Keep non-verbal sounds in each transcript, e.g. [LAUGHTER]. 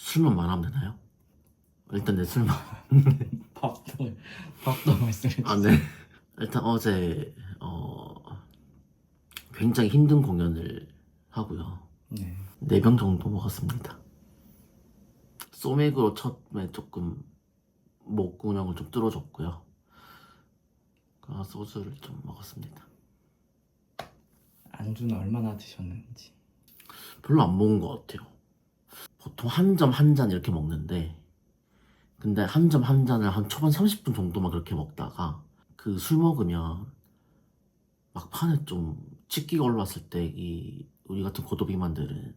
술만 말하면 되나요? 일단 내 술만 [LAUGHS] 밥도 밥도 말씀해 주세요. 아, 네. 일단 어제 어 굉장히 힘든 공연을 하고요. 네. 네 병 정도 먹었습니다. 소맥으로 처음에 조금 목구멍을 좀 뚫어줬고요. 그 소주를 좀 먹었습니다. 안주는 얼마나 드셨는지. 별로 안 먹은 것 같아요. 보통 한 점 한 잔 이렇게 먹는데, 근데 한 점 한 잔을 한 초반 30분 정도만 그렇게 먹다가, 그 술 먹으면, 막판에 좀 치기가 올라왔을 때, 이, 우리 같은 고도비만들은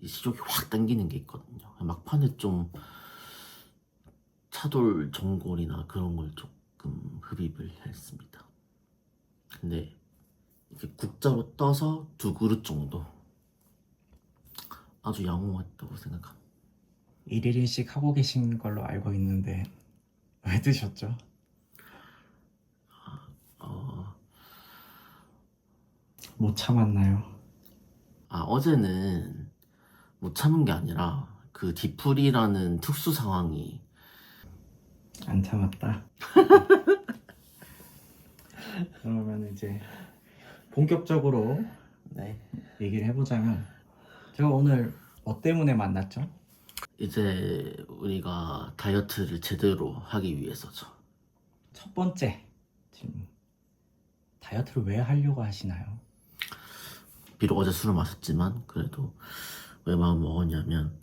이 식욕이 확 당기는 게 있거든요. 막판에 좀 차돌 전골이나 그런 걸 조금 흡입을 했습니다. 근데 이렇게 국자로 떠서 두 그릇 정도 아주 양호했다고 생각합니다. 1일 1식 하고 계신 걸로 알고 있는데 왜 드셨죠? 어, 못 참았나요? 아, 어제는 못 참은 게 아니라 그 디풀이라는 특수 상황이 안 참았다. [LAUGHS] 그러면 이제 본격적으로 네. 얘기를 해보자면 제가 오늘 뭐 때문에 만났죠? 이제 우리가 다이어트를 제대로 하기 위해서죠. 첫 번째 질문. 다이어트를 왜 하려고 하시나요? 비록 어제 술을 마셨지만 그래도 왜 마음 먹었냐면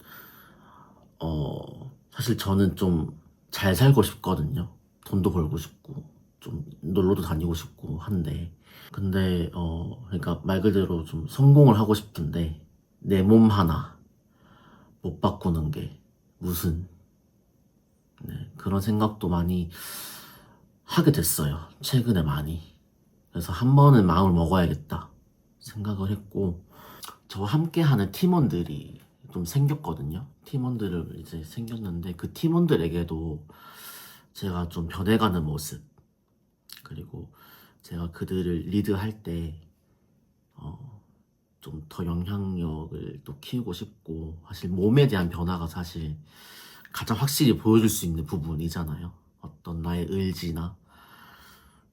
어 사실 저는 좀 잘 살고 싶거든요. 돈도 벌고 싶고 좀 놀러도 다니고 싶고 한데 근데 어 그러니까 말 그대로 좀 성공을 하고 싶은데 내 몸 하나 못 바꾸는 게 무슨 네, 그런 생각도 많이 하게 됐어요. 최근에 많이. 그래서 한 번은 마음을 먹어야겠다 생각을 했고 저와 함께하는 팀원들이 좀 생겼거든요. 팀원들을 이제 생겼는데 그 팀원들에게도 제가 좀 변해가는 모습 그리고 제가 그들을 리드할 때 어, 좀 더 영향력을 또 키우고 싶고 사실 몸에 대한 변화가 사실 가장 확실히 보여줄 수 있는 부분이잖아요. 어떤 나의 의지나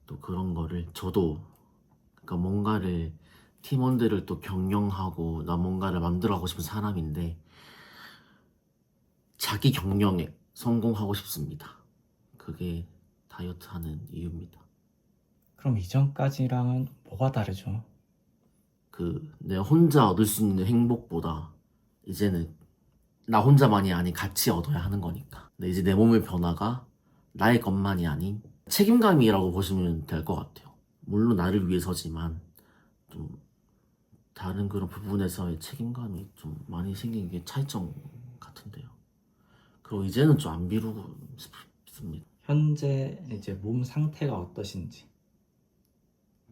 또 그런 거를 저도 그러니까 뭔가를 팀원들을 또 경영하고 나 뭔가를 만들어가고 싶은 사람인데 자기 경영에 성공하고 싶습니다. 그게 다이어트 하는 이유입니다. 그럼 이전까지랑은 뭐가 다르죠? 그 내가 혼자 얻을 수 있는 행복보다 이제는 나 혼자만이 아닌 같이 얻어야 하는 거니까. 근데 이제 내 몸의 변화가 나의 것만이 아닌 책임감이라고 보시면 될 것 같아요. 물론 나를 위해서지만 좀 다른 그런 부분에서의 책임감이 좀 많이 생긴 게 차이점 같은데요. 그리고 이제는 좀 안 비루고 싶습니다. 현재 이제 몸 상태가 어떠신지.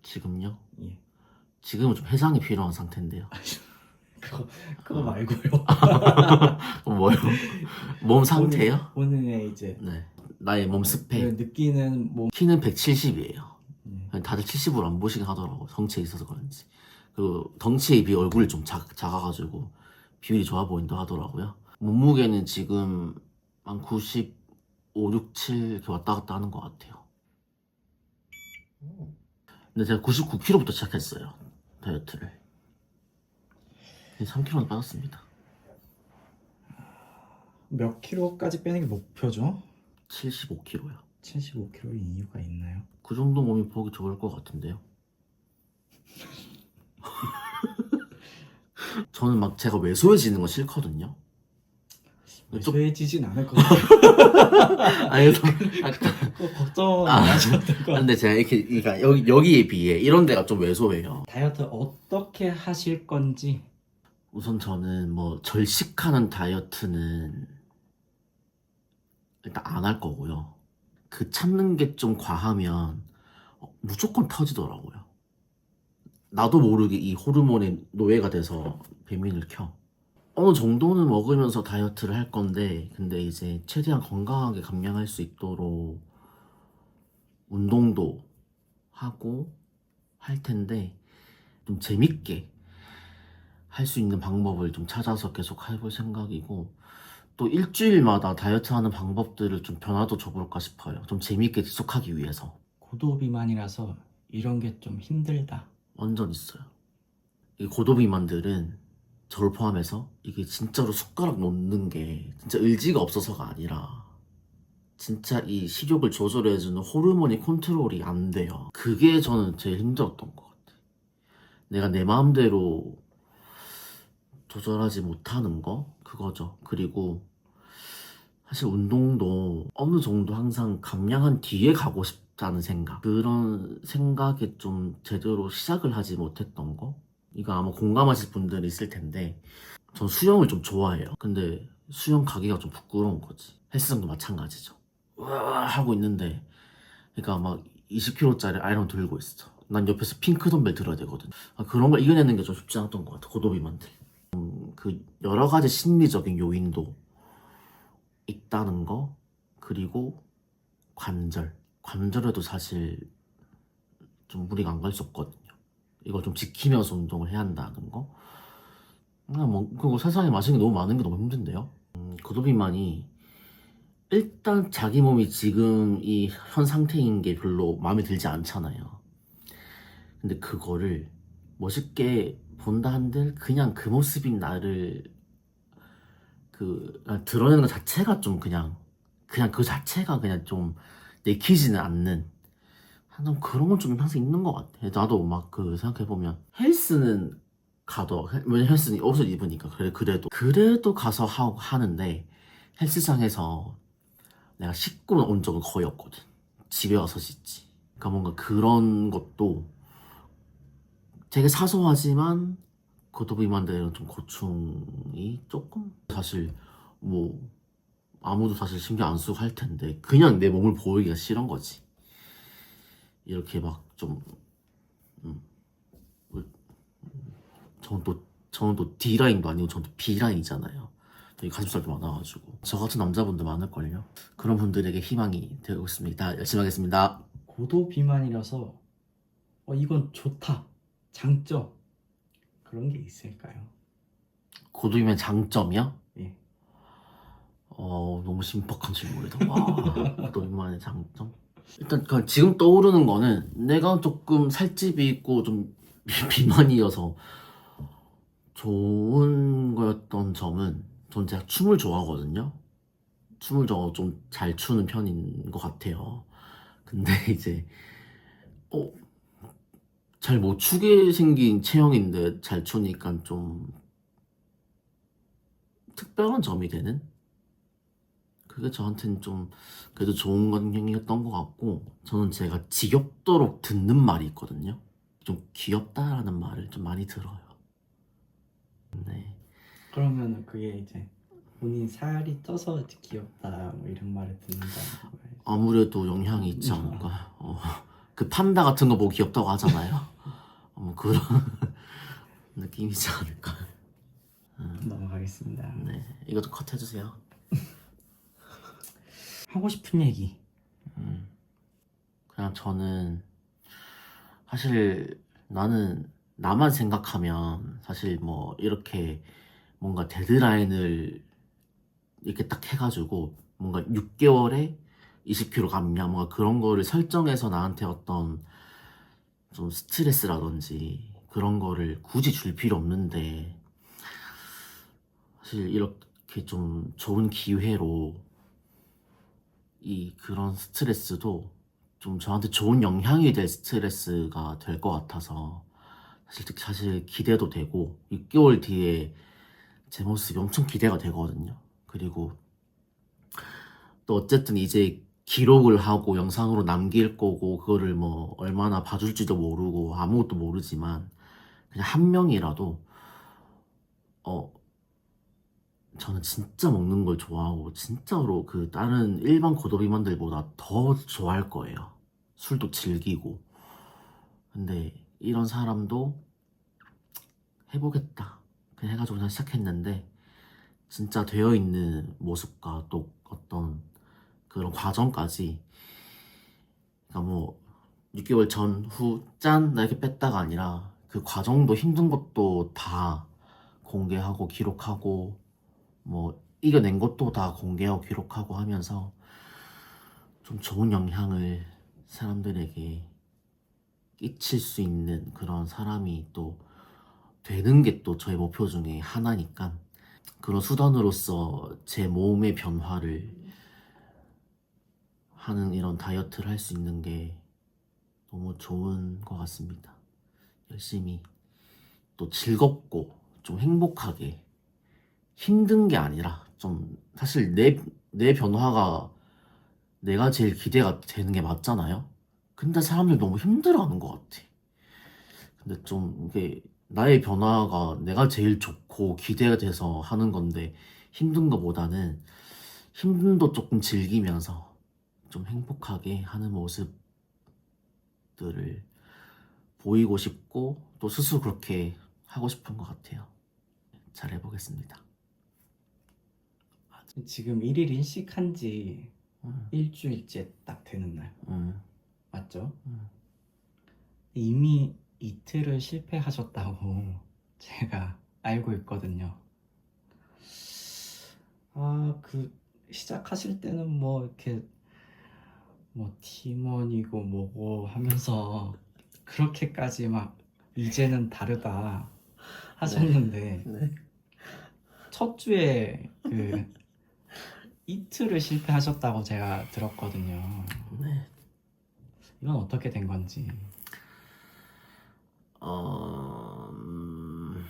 지금요? 예. 지금은 좀 해장이 필요한 상태인데요. 그거 그거 말고요. [LAUGHS] 어, 뭐요? 몸 상태요? 본인, 본인의 이제 네. 나의 몸 스펙. 느끼는 몸. 키는 170이에요. 예. 다들 70으로 안 보시긴 하더라고. 덩치에 있어서 그런지. 그 덩치에 비해 얼굴이 좀 작, 작아가지고 비율이 좋아 보인다 하더라고요. 몸무게는 지금 한 95, 6, 7 이렇게 왔다 갔다 하는 것 같아요. 근데 제가 99kg부터 시작했어요. 다이어트를. 3kg는 빠졌습니다. 몇 킬로까지 빼는 게 목표죠? 75kg요. 75킬로의 이유가 있나요? 그 정도 몸이 보기 좋을 것 같은데요. [LAUGHS] 저는 막 제가 왜소해지는 거 싫거든요. 좀- 왜소해지진 않을 것 [LAUGHS] 같아요. 아니, 그래서 약간, 그거 걱정 아. 안 하셔도 될것 같아요. 근데 제가 이렇게, 그러니까 여기, 여기에 비해 이런 데가 좀 왜소해요. 다이어트 어떻게 하실 건지 우선 저는 뭐 절식하는 다이어트는 일단 안 할 거고요. 그 참는 게 좀 과하면 어, 무조건 터지더라고요. 나도 모르게 이 호르몬의 노예가 돼서 배민을 켜. 어느 정도는 먹으면서 다이어트를 할 건데, 근데 이제 최대한 건강하게 감량할 수 있도록 운동도 하고 할 텐데, 좀 재밌게 할 수 있는 방법을 좀 찾아서 계속 해볼 생각이고 또 일주일마다 다이어트 하는 방법들을 좀 변화도 줘볼까 싶어요. 좀 재밌게 지속하기 위해서. 고도 비만이라서 이런 게 좀 힘들다. 완전 있어요. 이 고도비만들은 저를 포함해서 이게 진짜로 숟가락 놓는 게 진짜 의지가 없어서가 아니라 진짜 이 식욕을 조절해주는 호르몬이 컨트롤이 안 돼요. 그게 저는 제일 힘들었던 것 같아요. 내가 내 마음대로 조절하지 못하는 거 그거죠. 그리고 사실 운동도 어느 정도 항상 감량한 뒤에 가고 싶다는 생각 그런 생각에 좀 제대로 시작을 하지 못했던 거 이거 아마 공감하실 분들이 있을 텐데 전 수영을 좀 좋아해요. 근데 수영 가기가 좀 부끄러운 거지. 헬스장도 마찬가지죠. 으아 하고 있는데 그러니까 막 20kg짜리 아이런 들고 있어. 난 옆에서 핑크 덤벨 들어야 되거든. 아, 그런 걸 이겨내는 게 좀 쉽지 않았던 것 같아 고도비만들. 음, 그 여러 가지 심리적인 요인도 있다는 거 그리고 관절. 관절에도 사실 좀 무리가 안 갈 수 없거든요 이걸 좀 지키면서 운동을 해야 한다는 거? 그냥 뭐 그리고 세상에 마시는 게 너무 많은 게 너무 힘든데요? 음, 고도비만이 일단 자기 몸이 지금 이 현 상태인 게 별로 마음에 들지 않잖아요. 근데 그거를 멋있게 본다 한들 그냥 그 모습인 나를 그 아, 드러내는 것 자체가 좀 그냥 그냥 그 자체가 그냥 좀 내키지는 않는 항상 그런 건 좀 항상 있는 것 같아. 나도 막 그 생각해 보면 헬스는 가도 왜냐 면 헬스는 옷을 입으니까 그래 그래도 그래도 가서 하고 하는데 헬스장에서 내가 씻고 온 적은 거의 없거든. 집에 와서 씻지. 그러니까 뭔가 그런 것도 되게 사소하지만 고도비만들은 좀 고충이 조금 사실 뭐 아무도 사실 신경 안 쓰고 할 텐데 그냥 내 몸을 보이기가 싫은 거지 이렇게 막좀 음, 뭐, 음, 저는 또 저는 또 D 라인도 아니고 저는 또 B 라인이잖아요 여기 가슴살도 많아가지고 저 같은 남자분들 많을걸요 그런 분들에게 희망이 되고 있습니다 열심히 하겠습니다 고도 비만이라서 어 이건 좋다. 장점 그런 게 있을까요? 고도 비만 장점이요? 예. 어 너무 심박한 질문이다. 와, 고도 비만의 장점. 일단 그냥 지금 떠오르는 거는 내가 조금 살집이 있고 좀 비- [LAUGHS] 비만이어서 좋은 거였던 점은 전 제가 춤을 좋아하거든요. 춤을 저 좀 잘 추는 편인 것 같아요. 근데 [LAUGHS] 이제 어 잘 못 추게 생긴 체형인데 잘 추니까 좀 특별한 점이 되는 그게 저한테는 좀 그래도 좋은 감정이었던 것 같고 저는 제가 지겹도록 듣는 말이 있거든요. 좀 귀엽다라는 말을 좀 많이 들어요. 네. 그러면은 그게 이제 본인 살이 쪄서 귀엽다 뭐 이런 말을 거예요. 아무래도 영향이 있지 않을까. 어, 그 판다 같은 거 보고 귀엽다고 하잖아요. 어, [LAUGHS] 뭐 그런 [LAUGHS] 느낌이지 않을까. 넘어가겠습니다. 네. 이것도 컷 해주세요 하고 싶은 얘기. 음, 그냥 저는 사실 나는 나만 생각하면 사실 뭐 이렇게 뭔가 데드라인을 이렇게 딱 해가지고 뭔가 6개월에 20kg 감량 뭔가 그런 거를 설정해서 나한테 어떤 좀 스트레스라든지 그런 거를 굳이 줄 필요 없는데 사실 이렇게 좀 좋은 기회로 이 그런 스트레스도 좀 저한테 좋은 영향이 될 스트레스가 될 것 같아서 사실 사실 기대도 되고 6개월 뒤에 제 모습이 엄청 기대가 되거든요. 그리고 또 어쨌든 이제 기록을 하고 영상으로 남길 거고 그거를 뭐 얼마나 봐줄지도 모르고 아무것도 모르지만 그냥 한 명이라도 어 저는 진짜 먹는 걸 좋아하고 진짜로 그 다른 일반 고도비만들보다 더 좋아할 거예요. 술도 즐기고. 근데 이런 사람도 해보겠다. 그냥 해가지고 그냥 시작했는데 진짜 되어 있는 모습과 또 어떤 그런 과정까지 그러니까 뭐 6개월 전, 후, 짠! 나 이렇게 뺐다가 아니라 그 과정도 힘든 것도 다 공개하고 기록하고 뭐 이겨낸 것도 다 공개하고 기록하고 하면서 좀 좋은 영향을 사람들에게 끼칠 수 있는 그런 사람이 또 되는 게 또 저의 목표 중에 하나니까 그런 수단으로서 제 몸의 변화를 하는 이런 다이어트를 할 수 있는 게 너무 좋은 것 같습니다. 열심히 또 즐겁고 좀 행복하게 힘든 게 아니라 좀 사실 내, 내 변화가 내가 제일 기대가 되는 게 맞잖아요. 근데 사람들 너무 힘들어하는 것 같아. 근데 좀 이게 나의 변화가 내가 제일 좋고 기대가 돼서 하는 건데 힘든 것보다는 힘듦도 조금 즐기면서 좀 행복하게 하는 모습들을 보이고 싶고 또 스스로 그렇게 하고 싶은 것 같아요. 잘 해보겠습니다. 지금 1일 인식한 지 음, 일주일째 딱 되는 날 음, 맞죠? 음. 이미 이틀을 실패하셨다고 [LAUGHS] 제가 알고 있거든요. 아, 그 시작하실 때는 뭐 이렇게 뭐 팀원이고 뭐고 하면서 [LAUGHS] 그렇게까지 막 이제는 다르다 [LAUGHS] 하셨는데 네. 첫 주에 그 이틀을 실패하셨다고 제가 들었거든요. 네. 이건 어떻게 된 건지. 어, 음,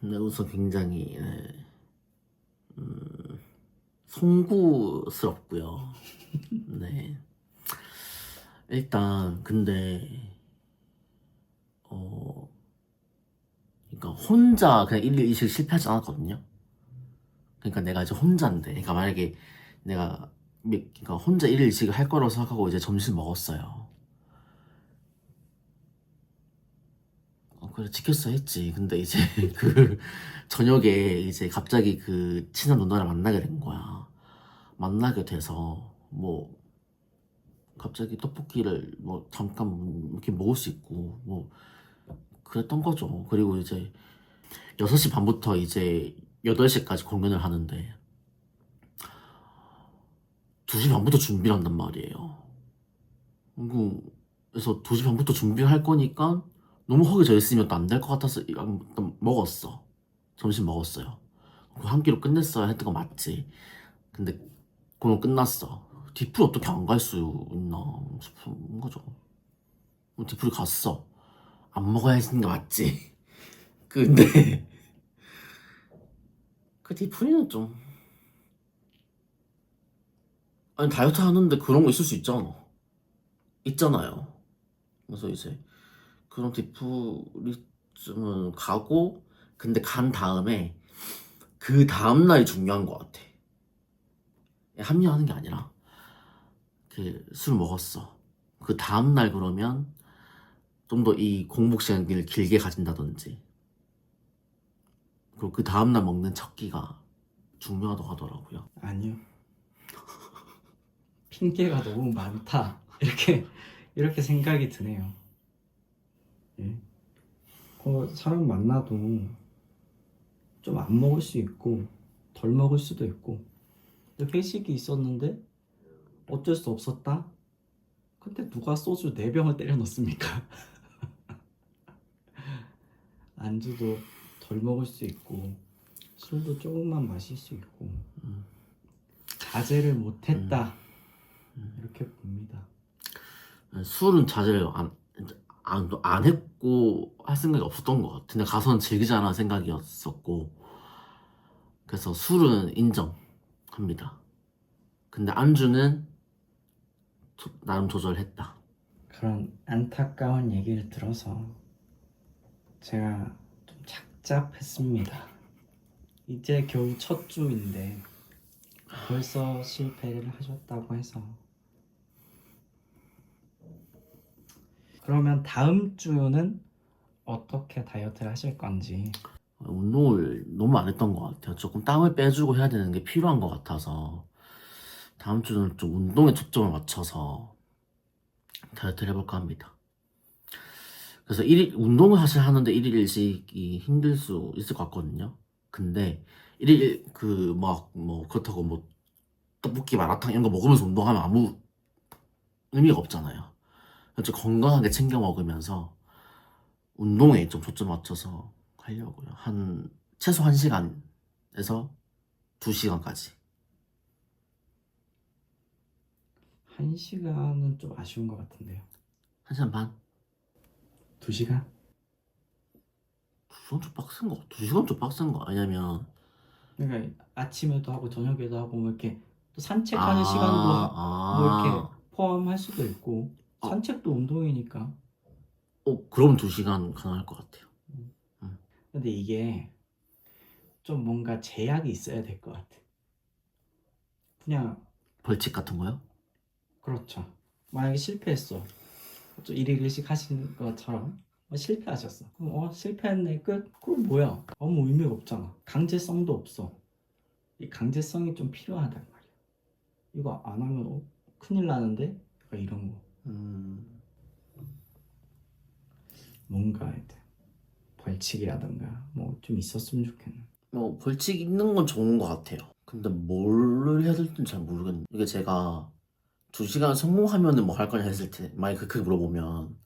네, 우선 굉장히 네, 음, 송구스럽고요. [LAUGHS] 네. 일단 근데 어, 그러니까 혼자 그냥 일일 이식 실패하지 않았거든요. 그러니까 내가 이제 혼자인데, 그러니까 만약에 내가 미- 그러니까 혼자 일일 이식을 할 거라고 생각하고 이제 점심 먹었어요. 어, 그래 지켰어 했지. 근데 이제 [LAUGHS] 그 저녁에 이제 갑자기 그 친한 누나를 만나게 된 거야. 만나게 돼서 뭐 갑자기 떡볶이를 뭐 잠깐 이렇게 먹을 수 있고 뭐 그랬던 거죠. 그리고 이제 6시 반부터 이제 8시까지 공연을 하는데 2시 반부터 준비를 한단 말이에요. 그- 그래서 2시 반부터 준비를 할 거니까 너무 허기져 있으면 또 안 될 것 같아서 일단 먹었어. 점심 먹었어요. 그한 끼로 끝냈어야 했던 거 맞지. 근데 공연 끝났어. 디플 어떻게 안 갈 수 있나 싶은 거죠. 디플이 갔어. 안 먹어야 했는 게 맞지. [LAUGHS] 근데 그 디플이는 좀 아니 다이어트 하는데 그런 거 있을 수 있잖아. 있잖아요. 그래서 이제 그런 디프리즘은 가고 근데 간 다음에 그 다음 날이 중요한 것 같아. 합류하는 게 아니라 그술 먹었어. 그 다음 날 그러면 좀 더 이 공복 시간을 길게 가진다든지 그리고 그 다음 날 먹는 첫 끼가 중요하다고 하더라고요. 아니요. [LAUGHS] 핑계가 너무 많다. 이렇게 이렇게 생각이 드네요. 예. 어, 사람 만나도 좀 안 먹을 수 있고 덜 먹을 수도 있고 근데 회식이 있었는데 어쩔 수 없었다. 근데 누가 소주 4병을 때려 넣습니까? [LAUGHS] 안주도 덜 먹을 수 있고 술도 조금만 마실 수 있고 음. 자제를 못했다 음. 이렇게 봅니다. 술은 자제를 안, 안, 안 했고 할 생각이 없었던 것 같아. 그냥 가서는 즐기자라는 생각이었었고 그래서 술은 인정합니다. 근데 안주는 조- 나름 조절했다. 그런 안타까운 얘기를 들어서 제가 좀 착잡했습니다. 이제 겨우 첫 주인데 벌써 실패를 하셨다고 해서 그러면 다음 주는 어떻게 다이어트를 하실 건지 운동을 너무 안 했던 것 같아요. 조금 땀을 빼주고 해야 되는 게 필요한 것 같아서 다음 주는 좀 운동에 초점을 맞춰서 다이어트를 해볼까 합니다. 그래서 일일 운동을 사실 하는데 일일 일식이 힘들 수 있을 것 같거든요. 근데 일일 그 막 뭐 그렇다고 뭐 떡볶이 마라탕 이런 거 먹으면서 운동하면 아무 의미가 없잖아요. 좀 건강하게 챙겨 먹으면서 운동에 좀 초점 맞춰서 하려고요. 한 최소 1시간에서 2시간까지. 한 시간은 좀 아쉬운 것 같은데요. 1시간 반? 두 시간? 2시간 좀 빡센 거. 2시간 좀 빡센 거. 왜냐면 그러니까 아침에도 하고 저녁에도 하고 뭐 이렇게 또 산책하는 시간도 하- 아, 뭐 이렇게 포함할 수도 있고 어. 산책도 운동이니까. 어, 그럼 2시간 가능할 것 같아요. 근데 이게 좀 뭔가 제약이 있어야 될 것 같아. 그냥 벌칙 같은 거요? 그렇죠. 만약에 실패했어. 좀 일일 일식 하신 것처럼 어, 실패하셨어. 그럼 어 실패했네 끝. 그럼 뭐야? 아무 의미가 없잖아. 강제성도 없어. 이 강제성이 좀 필요하단 말이야. 이거 안 하면 어, 큰일 나는데? 약간 이런 거. 음, 뭔가 하여튼 벌칙이라던가 뭐 좀 있었으면 좋겠네. 뭐 벌칙 있는 건 좋은 것 같아요. 근데 뭘 해야 될지는 잘 모르겠네. 이게 제가 2시간 성공하면은 뭐 할 거냐 했을 때 만약에 그렇게 물어보면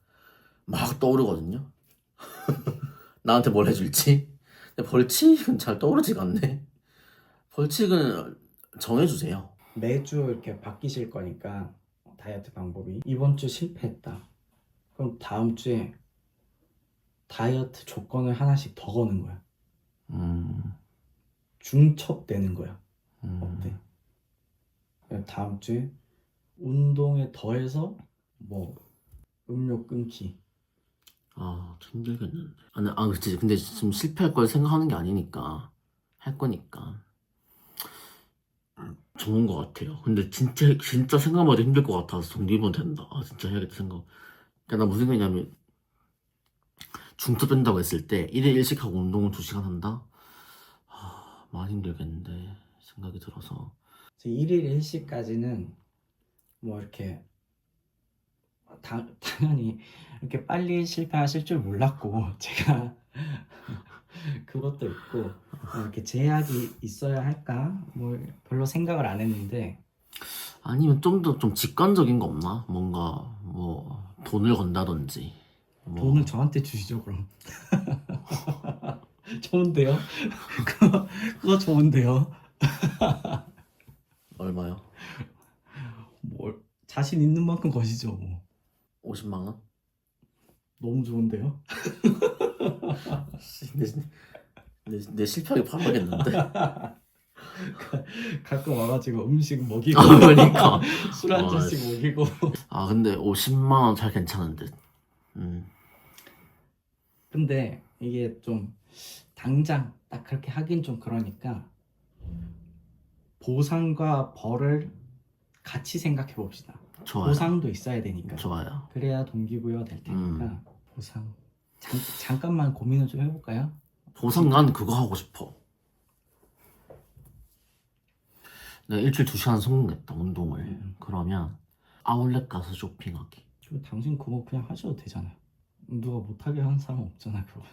막 떠오르거든요. [LAUGHS] 나한테 뭘 해줄지. 근데 벌칙은 잘 떠오르지가 않네. 벌칙은 정해주세요. 매주 이렇게 바뀌실 거니까 다이어트 방법이 이번 주 실패했다. 그럼 다음 주에 다이어트 조건을 하나씩 더 거는 거야. 음, 중첩되는 거야. 음. 어때? 다음 주에 운동에 더해서 뭐 음료 끊기. 아, 좀 힘들겠는데. 아, 네, 아, 그치. 근데 지금 실패할 걸 생각하는 게 아니니까. 할 거니까. 음, 좋은 것 같아요. 근데 진짜, 진짜 생각만 해도 힘들 것 같아서 동기부여 된다. 아, 진짜 해야겠다 생각. 그러니까 나 무슨 생각이냐면, 중투된다고 했을 때, 1일 1식 하고 운동을 2시간 한다? 아, 많이 힘들겠는데, 생각이 들어서. 1일 1시까지는 뭐 이렇게 다, 당연히 이렇게 빨리 실패하실 줄 몰랐고 [LAUGHS] 제가 그것도 있고 뭐 이렇게 제약이 있어야 할까 뭐 별로 생각을 안 했는데 아니면 좀 더 좀 직관적인 거 없나? 뭔가, 뭐, 돈을 건다든지. 뭐. 돈을 저한테 주시죠 그럼 [LAUGHS] 좋은데요 [LAUGHS] 그거, 그거 좋은데요 얼마요? 뭘 자신 있는 만큼 거시죠 뭐 50만 원? 너무 좋은데요 [LAUGHS] 내, 내, 내 실패하게 팔아야겠는데? [LAUGHS] 가끔 와가지고 음식 먹이고 아, 그러니까. [LAUGHS] 술한 아, 잔씩 먹이고 아, 근데 50만 원 잘 괜찮은 듯. 음. 근데 이게 좀 당장 딱 그렇게 하긴 좀 그러니까 보상과 벌을 같이 생각해 봅시다. 좋아요. 보상도 있어야 되니까. 좋아요. 그래야 동기부여 될 테니까 음. 보상. 잠, 잠깐만 고민을 좀 해볼까요? 보상 난 그거 하고 싶어. 내가 일주일 2시간 성공했다, 운동을. 음. 그러면 아울렛 가서 쇼핑하기. 저 당신 그거 그냥 하셔도 되잖아요. 누가 못하게 하는 사람 없잖아 그거.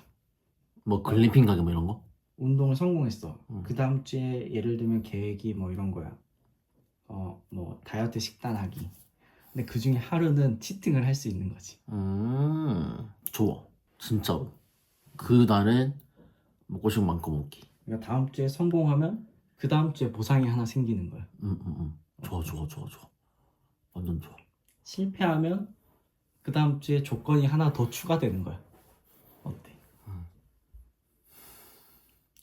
뭐 글램핑 가게 뭐 이런 거? 운동을 성공했어. 음. 그 다음 주에 예를 들면 계획이 뭐 이런 거야. 어 뭐 다이어트 식단하기. 근데 그 중에 하루는 치팅을 할 수 있는 거지. 음, 좋아. 진짜로. 그 날은 먹고 싶은 만큼 먹기. 그러니까 다음 주에 성공하면 그 다음 주에 보상이 하나 생기는 거야. 음, 음, 음. 좋아, 좋아, 좋아, 좋아. 완전 좋아. 실패하면 그 다음 주에 조건이 하나 더 추가되는 거야. 어때?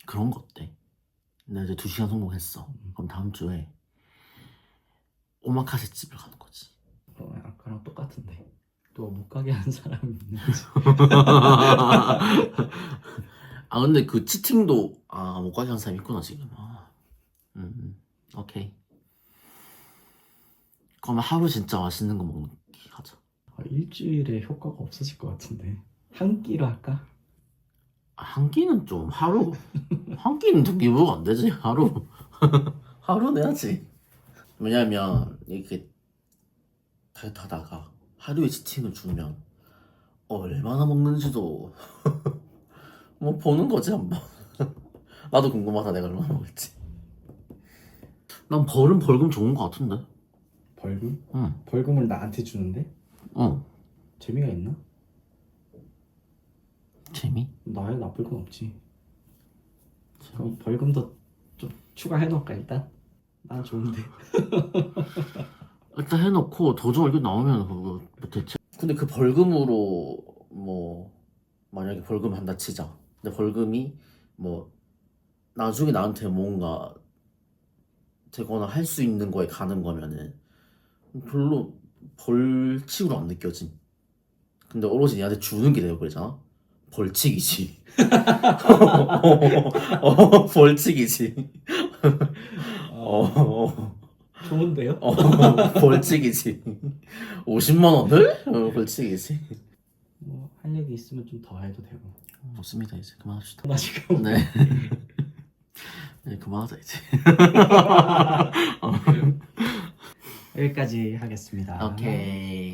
그런 거 어때? 나 이제 2시간 성공했어. 그럼 다음 주에 오마카세 집을 가는 거지. 어, 아까랑 똑같은데. 또 못 가게 하는 사람이 있는 거지. [LAUGHS] 아 근데 그 치팅도 아못 가게 하는 사람 이 있구나 지금. 아, 음, 음, 오케이. 그러면 하루 진짜 맛있는 거 먹기 하자. 아, 일주일에 효과가 없어질 것 같은데. 한 끼로 할까? 아, 한 끼는 좀 하루 한 끼는 동기부여가 안 되지 하루 [LAUGHS] 하루 내야지. 왜냐면 이렇게 다이어트 하다가 하루에 치팅을 주면 얼마나 먹는지도 [LAUGHS] 뭐 보는 거지 한번. [LAUGHS] 나도 궁금하다 내가 얼마나 먹을지 난 벌은 벌금 좋은 거 같은데 벌금? 응 벌금을 나한테 주는데? 어. 재미가 있나? 재미? 나야 나쁠 건 없지. 그럼 벌금도 좀 추가해 놓을까 일단? 난 좋은데. [LAUGHS] 일단 해놓고 도중 이렇게 나오면 그거 뭐 대체 근데 그 벌금으로 뭐 만약에 벌금 한다 치자. 근데 벌금이 뭐 나중에 나한테 뭔가 되거나 할 수 있는 거에 가는 거면은 별로 벌칙으로 안 느껴짐. 근데 오로지 얘한테 주는 게 되어버리잖아. 벌칙이지. [LAUGHS] 어, 벌칙이지. 어, 어. 좋은데요? 어, 벌칙이지. 50만 원을? 어, 벌칙이지. 뭐 할 얘기 있으면 좀 더 해도 되고. 좋습니다. 이제 그만합시다. 나 지금 네. 네, 그만하자 이제. [LAUGHS] 여기까지 하겠습니다. 오케이.